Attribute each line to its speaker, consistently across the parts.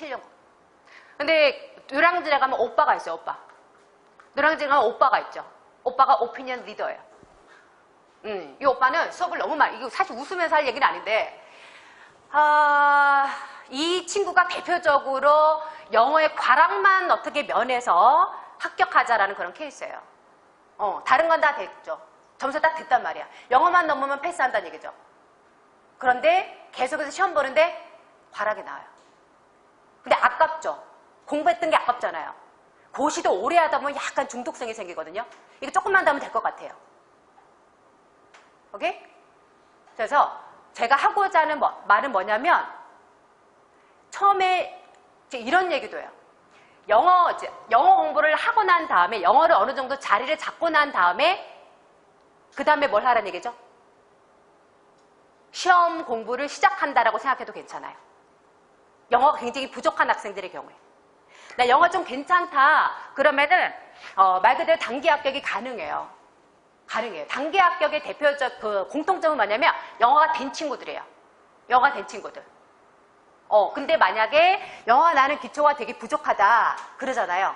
Speaker 1: 7년. 근데 노량진에 가면 오빠가 있어요, 오빠. 노량진에 가면 오빠가 있죠. 오빠가 오피니언 리더예요. 음, 이 오빠는 수업을 너무 많이, 이거 사실 웃으면서 할 얘기는 아닌데, 아, 이 친구가 대표적으로 영어의 과락만 어떻게 면해서 합격하자라는 그런 케이스예요. 어, 다른 건 다 됐죠. 점수 딱 됐단 말이야. 영어만 넘으면 패스한다는 얘기죠. 그런데 계속해서 시험 보는데 과락이 나와요. 근데 아깝죠. 공부했던 게 아깝잖아요. 고시도 오래 하다 보면 약간 중독성이 생기거든요. 이거 조금만 더 하면 될 것 같아요. 오케이? 그래서 제가 하고자 하는 뭐- 말은 뭐냐면 처음에 이런 얘기도 해요. 영어, 영어 공부를 하고 난 다음에 영어를 어느 정도 자리를 잡고 난 다음에 그 다음에 뭘 하라는 얘기죠? 시험 공부를 시작한다라고 생각해도 괜찮아요. 영어가 굉장히 부족한 학생들의 경우에. 나 영어 좀 괜찮다. 그러면은 어, 말 그대로 단기 합격이 가능해요. 가능해요. 단기 합격의 대표적 그 공통점은 뭐냐면 영어가 된 친구들이에요. 영어가 된 친구들. 어, 근데 만약에 영어 나는 기초가 되게 부족하다. 그러잖아요.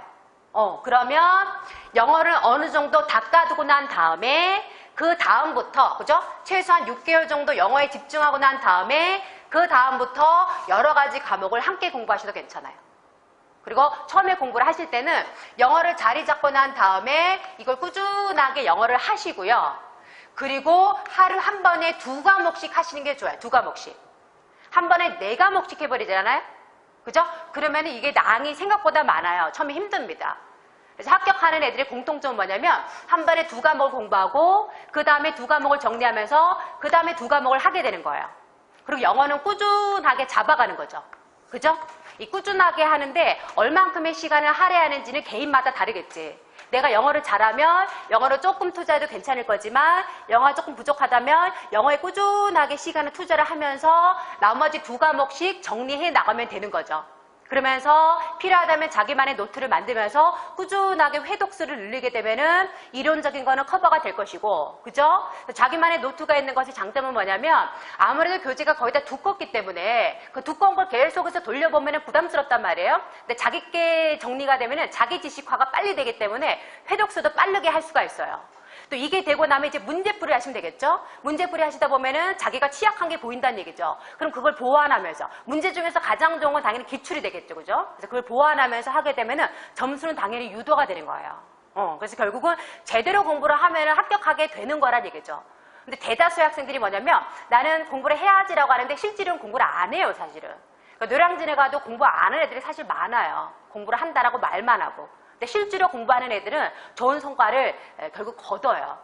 Speaker 1: 어, 그러면 영어를 어느 정도 닦아두고 난 다음에 그 다음부터, 그죠? 최소한 6개월 정도 영어에 집중하고 난 다음에 그 다음부터 여러 가지 과목을 함께 공부하셔도 괜찮아요. 그리고 처음에 공부를 하실 때는 영어를 자리 잡고 난 다음에 이걸 꾸준하게 영어를 하시고요. 그리고 하루 한 번에 두 과목씩 하시는 게 좋아요. 두 과목씩. 한 번에 네 과목씩 해버리잖아요. 그죠? 그러면 이게 낭이 생각보다 많아요. 처음에 힘듭니다. 그래서 합격하는 애들의 공통점은 뭐냐면 한 번에 두 과목을 공부하고 그 다음에 두 과목을 정리하면서 그 다음에 두 과목을 하게 되는 거예요. 그리고 영어는 꾸준하게 잡아가는 거죠. 그죠? 이 꾸준하게 하는데 얼만큼의 시간을 할애하는지는 개인마다 다르겠지. 내가 영어를 잘하면 영어를 조금 투자해도 괜찮을 거지만 영어가 조금 부족하다면 영어에 꾸준하게 시간을 투자를 하면서 나머지 두 과목씩 정리해 나가면 되는 거죠. 그러면서 필요하다면 자기만의 노트를 만들면서 꾸준하게 회독수를 늘리게 되면은 이론적인 거는 커버가 될 것이고, 그죠? 자기만의 노트가 있는 것의 장점은 뭐냐면 아무래도 교재가 거의 다 두껍기 때문에 그 두꺼운 걸 계속해서 돌려보면은 부담스럽단 말이에요. 근데 자기께 정리가 되면은 자기 지식화가 빨리 되기 때문에 회독수도 빠르게 할 수가 있어요. 또 이게 되고 나면 이제 문제풀이 하시면 되겠죠? 문제풀이 하시다 보면은 자기가 취약한 게 보인다는 얘기죠. 그럼 그걸 보완하면서 문제 중에서 가장 좋은 건 당연히 기출이 되겠죠. 그죠? 그래서 그걸 보완하면서 하게 되면은 점수는 당연히 유도가 되는 거예요. 어, 그래서 결국은 제대로 공부를 하면은 합격하게 되는 거란 얘기죠. 근데 대다수의 학생들이 뭐냐면 나는 공부를 해야지라고 하는데 실제로는 공부를 안 해요, 사실은. 그러니까 노량진에 가도 공부 안 하는 애들이 사실 많아요. 공부를 한다라고 말만 하고. 근데 실제로 공부하는 애들은 좋은 성과를 에, 결국 거둬요.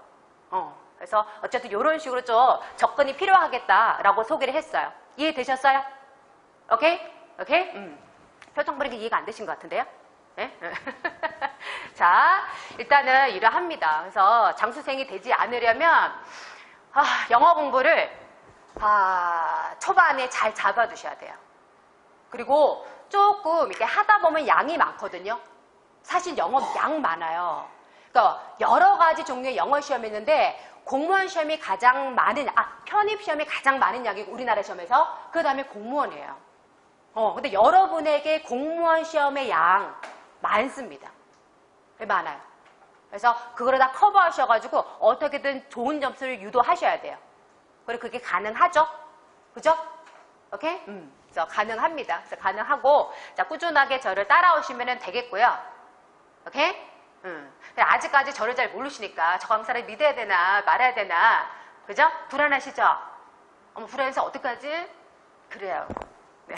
Speaker 1: 어, 그래서 어쨌든 이런 식으로 좀 접근이 필요하겠다라고 소개를 했어요. 이해되셨어요? 오케이? 오케이? 음. 표정 보니까 이해가 안 되신 것 같은데요? 네? 자, 일단은 이러합니다. 그래서 장수생이 되지 않으려면 아, 영어 공부를 아, 초반에 잘 잡아두셔야 돼요. 그리고 조금 이렇게 하다 보면 양이 많거든요. 사실 영어 양 많아요. 그러니까 여러 가지 종류의 영어 시험이 있는데 공무원 시험이 가장 많은 아 편입 시험이 가장 많은 양이 우리나라 시험에서 그 다음에 공무원이에요. 어 근데 여러분에게 공무원 시험의 양 많습니다. 많아요. 그래서 그거를 다 커버하셔가지고 어떻게든 좋은 점수를 유도하셔야 돼요. 그리고 그게 가능하죠? 그죠? 오케이? 음. 그래서 가능합니다. 그래서 가능하고 자 꾸준하게 저를 따라오시면 되겠고요. 오케이? 음. 아직까지 저를 잘 모르시니까 저 강사를 믿어야 되나 말아야 되나 그죠? 불안하시죠? 어머 불안해서 어떡하지? 그래요.